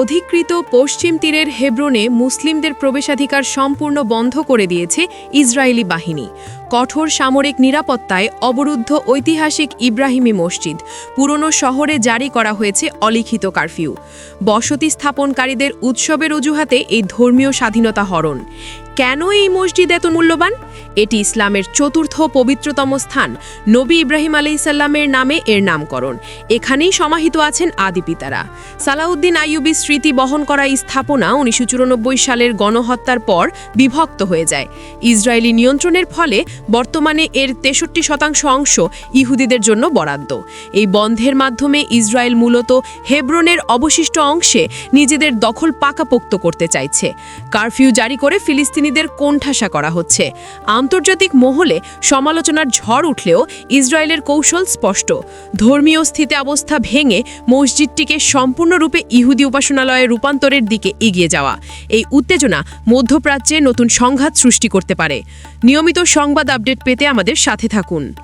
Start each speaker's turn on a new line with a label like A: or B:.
A: অধিকৃত পশ্চিম তীরের হেব্রনে মুসলিমদের প্রবেশাধিকার সম্পূর্ণ বন্ধ করে দিয়েছে ইসরায়েলি বাহিনী। কঠোর সামরিক নিরাপত্তায় অবরুদ্ধ ঐতিহাসিক ইব্রাহিমী মসজিদ পুরনো শহরে জারি করা হয়েছে অলিখিত কারফিউ। বসতি স্থাপনকারীদের উৎসবের অজুহাতে এই ধর্মীয় স্বাধীনতা হরণ। কেন এই মসজিদ এত মূল্যবান? এটি ইসলামের চতুর্থ পবিত্রতম স্থান। নবী ইব্রাহিম আলাইসাল্লামের নামে এর নামকরণ। এখানেই সমাহিত আছেন আদি পিতারা। সালাউদ্দিন আইয়ুবি স্মৃতি বহন করা এই স্থাপনা উনিশশো চুরানব্বই সালের গণহত্যার পর বিভক্ত হয়ে যায়। ইসরায়েলি নিয়ন্ত্রণের ফলে বর্তমানে এর তেষট্টি শতাংশ অংশ ইহুদিদের জন্য বরাদ্দ। এই বন্ধের মাধ্যমে ইসরায়েল মূলত হেব্রনের অবশিষ্ট অংশে নিজেদের দখল পাকাপোক্ত করতে চাইছে। কারফিউ জারি করে ফিলিস্তিনিদের কোণঠাসা করা হচ্ছে। আন্তর্জাতিক মহলে সমালোচনার ঝড় উঠলেও ইসরায়েলের কৌশল স্পষ্ট। ধর্মীয় স্থিতি অবস্থা ভেঙে মসজিদটিকে সম্পূর্ণরূপে ইহুদি উপাসনালয়ে রূপান্তরের দিকে এগিয়ে যাওয়া। এই উত্তেজনা মধ্যপ্রাচ্যে নতুন সংঘাত সৃষ্টি করতে পারে। নিয়মিত সংবাদ আপডেট পেতে আমাদের সাথে থাকুন।